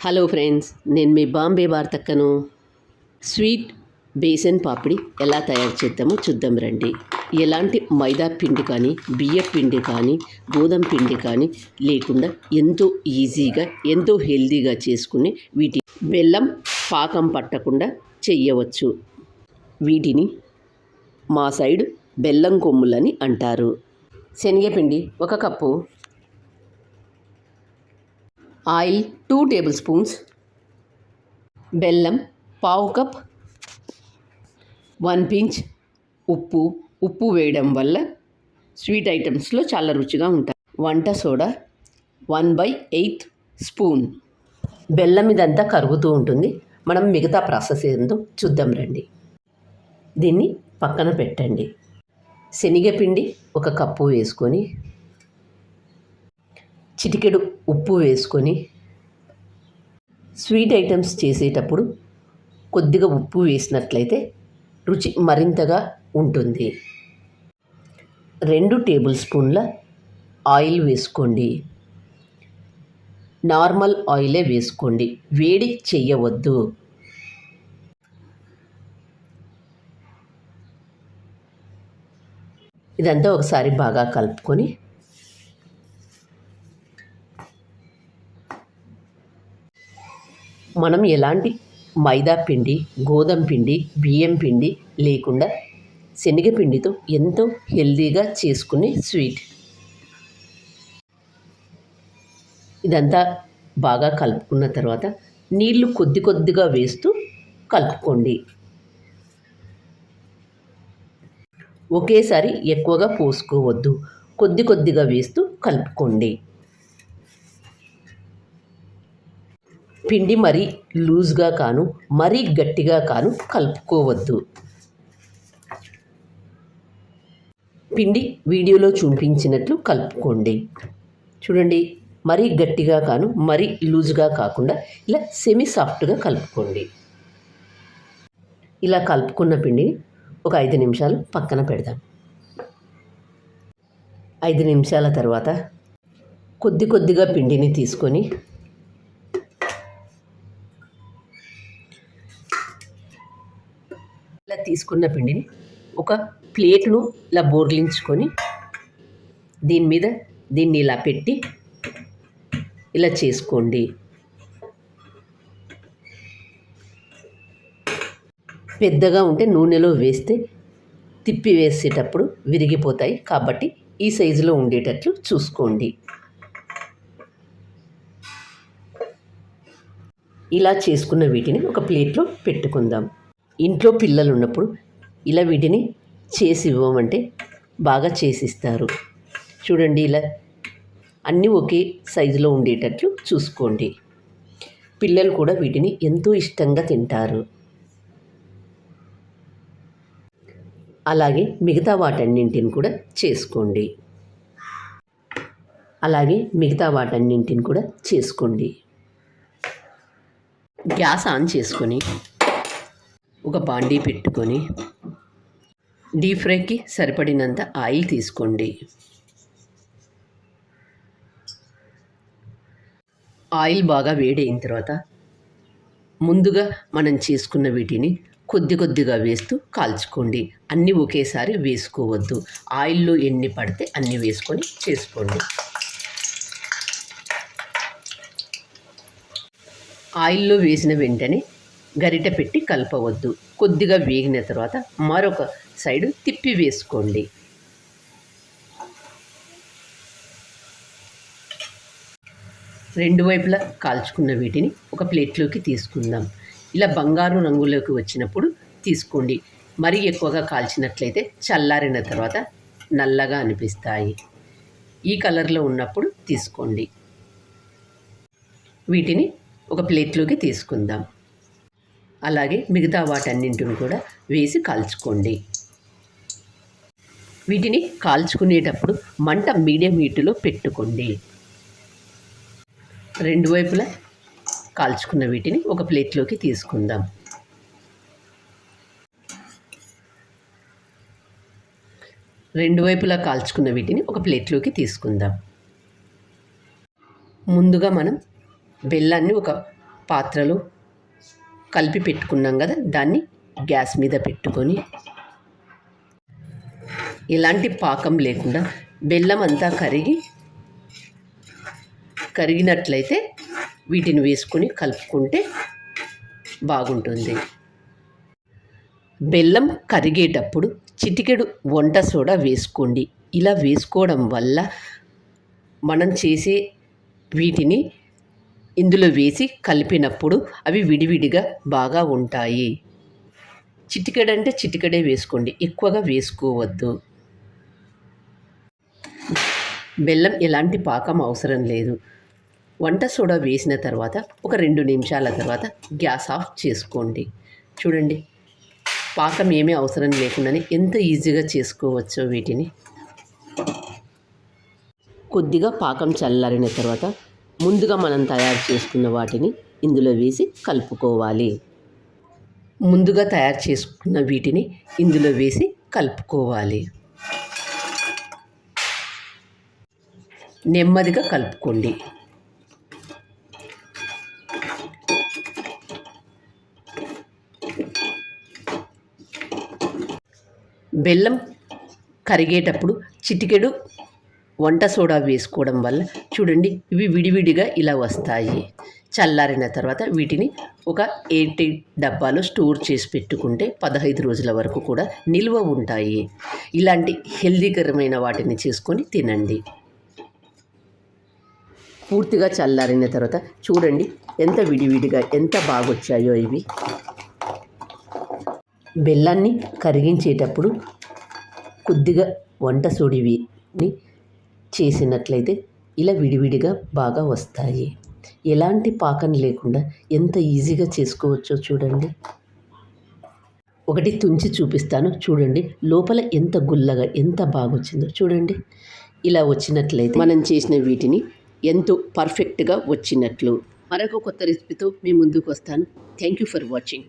Hello friends నేను మీ బాంబే వార్తక్కను స్వీట్ బేసన్ పాపిడి ఎలా తయారు చేద్దామో చూద్దాం రండి. ఎలాంటి మైదా పిండి కానీ బియ్య పిండి కానీ గోధుమ పిండి కానీ లేకుండా ఎంతో ఈజీగా ఎంతో హెల్తీగా చేసుకుని వీటి బెల్లం పాకం పట్టకుండా చెయ్యవచ్చు వీటిని మా సైడ్ బెల్లం కొమ్ములని అంటారు. శనగపిండి ఒక cup oil two tablespoons. బెల్లం పావు కప్. వన్ పించ్ ఉప్పు. ఉప్పు వేయడం వల్ల స్వీట్ ఐటమ్స్లో చాలా రుచిగా ఉంటాయి. వంట soda one by eight spoon. బెల్లం ఇదంతా కరుగుతూ ఉంటుంది. మనం మిగతా ప్రాసెస్ ఏందో చూద్దాం రండి. దీన్ని పక్కన పెట్టండి. శనగపిండి ఒక కప్పు వేసుకొని చిటికెడు ఉప్పు వేసుకొని స్వీట్ ఐటమ్స్ చేసేటప్పుడు కొద్దిగా ఉప్పు వేసినట్లయితే రుచి మరింతగా ఉంటుంది. రెండు టేబుల్ స్పూన్ల ఆయిల్ వేసుకోండి. నార్మల్ ఆయిలే వేసుకోండి. వేడి చెయ్యవద్దు. ఇదంతా ఒకసారి బాగా కలుపుకొని మనం ఎలాంటి మైదా పిండి గోధుమ పిండి బియ్యం పిండి లేకుండా శనగపిండితో ఎంతో హెల్తీగా చేసుకునే స్వీట్. ఇదంతా బాగా కలుపుకున్న తర్వాత నీళ్ళు కొద్ది కొద్దిగా వేస్తూ కలుపుకోండి. ఒకేసారి ఎక్కువగా పోసుకోవద్దు. కొద్ది కొద్దిగా వేస్తూ కలుపుకోండి. పిండి మరీ లూజ్గా కాను మరీ గట్టిగా కాను కలుపుకోవద్దు. పిండి వీడియోలో చూపించినట్లు కలుపుకోండి. చూడండి మరీ గట్టిగా కాను మరీ లూజ్గా కాకుండా ఇలా సెమీ సాఫ్ట్గా కలుపుకోండి. ఇలా కలుపుకున్న పిండిని ఒక ఐదు నిమిషాలు పక్కన పెడదాం. ఐదు నిమిషాల తర్వాత కొద్ది కొద్దిగా పిండిని తీసుకొని తీసుకున్న పిండిని ఒక ప్లేట్ను ఇలా బోర్లించుకొని దీని మీద దీన్ని ఇలా పెట్టి ఇలా చేసుకోండి. పెద్దగా ఉంటే నూనెలో వేస్తే తిప్పి వేసేటప్పుడు విరిగిపోతాయి కాబట్టి ఈ సైజులో ఉండేటట్లు చూసుకోండి. ఇలా చేసుకున్న వీటిని ఒక ప్లేట్లో పెట్టుకుందాం. ఇంట్లో పిల్లలు ఉన్నప్పుడు ఇలా వీటిని చేసి ఇవ్వమంటే బాగా చేసిస్తారు. చూడండి ఇలా అన్నీ ఒకే సైజులో ఉండేటట్లు చూసుకోండి. పిల్లలు కూడా వీటిని ఎంతో ఇష్టంగా తింటారు. అలాగే మిగతా వాటన్నింటిని కూడా చేసుకోండి. అలాగే మిగతా వాటన్నింటిని కూడా చేసుకోండి. గ్యాస్ ఆన్ చేసుకొని ఒక బాండీ పెట్టుకొని డీప్ ఫ్రైకి సరిపడినంత ఆయిల్ తీసుకోండి. ఆయిల్ బాగా వేడైన తర్వాత ముందుగా మనం చేసుకున్న వీటిని కొద్ది కొద్దిగా వేస్తూ కాల్చుకోండి. అన్నీ ఒకేసారి వేసుకోవద్దు. ఆయిల్లో ఎన్ని పడితే అన్ని వేసుకొని చేసుకోండి. ఆయిల్లో వేసిన వెంటనే గరిట పెట్టి కలపవద్దు. కొద్దిగా వేగిన తర్వాత మరొక సైడ్ తిప్పి వేసుకోండి. రెండు వైపులా కాల్చుకున్న వీటిని ఒక ప్లేట్లోకి తీసుకుందాం. ఇలా బంగారు రంగులోకి వచ్చినప్పుడు తీసుకోండి. మరీ ఎక్కువగా కాల్చినట్లయితే చల్లారిన తర్వాత నల్లగా అనిపిస్తాయి. ఈ కలర్లో ఉన్నప్పుడు తీసుకోండి. వీటిని ఒక ప్లేట్లోకి తీసుకుందాం. అలాగే మిగతా వాటన్నింటిని కూడా వేసి కాల్చుకోండి. వీటిని కాల్చుకునేటప్పుడు మంట మీడియం హీటులో పెట్టుకోండి. రెండు వైపులా కాల్చుకున్న వీటిని ఒక ప్లేట్లోకి తీసుకుందాం. రెండు వైపులా కాల్చుకున్న వీటిని ఒక ప్లేట్లోకి తీసుకుందాం. ముందుగా మనం బెల్లాన్ని ఒక పాత్రలో కలిపి పెట్టుకున్నాం కదా దాన్ని గ్యాస్ మీద పెట్టుకొని. ఎలాంటి పాకం లేకుండా బెల్లం అంతా కరిగి కరిగినట్లయితే వీటిని వేసుకొని కలుపుకుంటే బాగుంటుంది. బెల్లం కరిగేటప్పుడు చిటికెడు వంట సోడా వేసుకోండి. ఇలా వేసుకోవడం వల్ల మనం చేసే వీటిని ఇందులో వేసి కలిపినప్పుడు అవి విడివిడిగా బాగా ఉంటాయి. చిటికెడంటే చిటికెడే వేసుకోండి. ఎక్కువగా వేసుకోవద్దు. బెల్లం ఎలాంటి పాకం అవసరం లేదు. వంట సోడా వేసిన తర్వాత ఒక రెండు నిమిషాల తర్వాత గ్యాస్ ఆఫ్ చేసుకోండి. చూడండి. పాకం ఏమీ అవసరం లేకుండానే ఎంత ఈజీగా చేసుకోవచ్చో వీటిని. కొద్దిగా పాకం చల్లారిన తర్వాత ముందుగా మనం తయారు చేసుకున్న వాటిని ఇందులో వేసి కలుపుకోవాలి. ముందుగా తయారు చేసుకున్న వీటిని ఇందులో వేసి కలుపుకోవాలి. నెమ్మదిగా కలుపుకోండి. బెల్లం కరిగేటప్పుడు చిటికెడు వంట సోడా వేసుకోవడం వల్ల చూడండి ఇవి విడివిడిగా ఇలా వస్తాయి. చల్లారిన తర్వాత వీటిని ఒక ఎయిటీ డబ్బాలో స్టోర్ చేసి పెట్టుకుంటే పదహైదు రోజుల వరకు కూడా నిల్వ ఉంటాయి. ఇలాంటి హెల్దీకరమైన వాటిని చేసుకొని తినండి. పూర్తిగా చల్లారిన తర్వాత చూడండి ఎంత విడివిడిగా ఎంత బాగొచ్చాయో ఇవి. బెల్లాన్ని కరిగించేటప్పుడు కొద్దిగా వంట సోడివిని చేసినట్లయితే ఇలా విడివిడిగా బాగా వస్తాయి. ఎలాంటి పాకం లేకుండా ఎంత ఈజీగా చేసుకోవచ్చో చూడండి. ఒకటి తుంచి చూపిస్తాను. చూడండి లోపల ఎంత గుల్లగా ఎంత బాగొచ్చిందో చూడండి. ఇలా వచ్చినట్లయితే మనం చేసిన వీటిని ఎంతో పర్ఫెక్ట్గా వచ్చినట్లు. మరొక కొత్త రెసిపీతో మీ ముందుకు వస్తాను. Thank you for watching.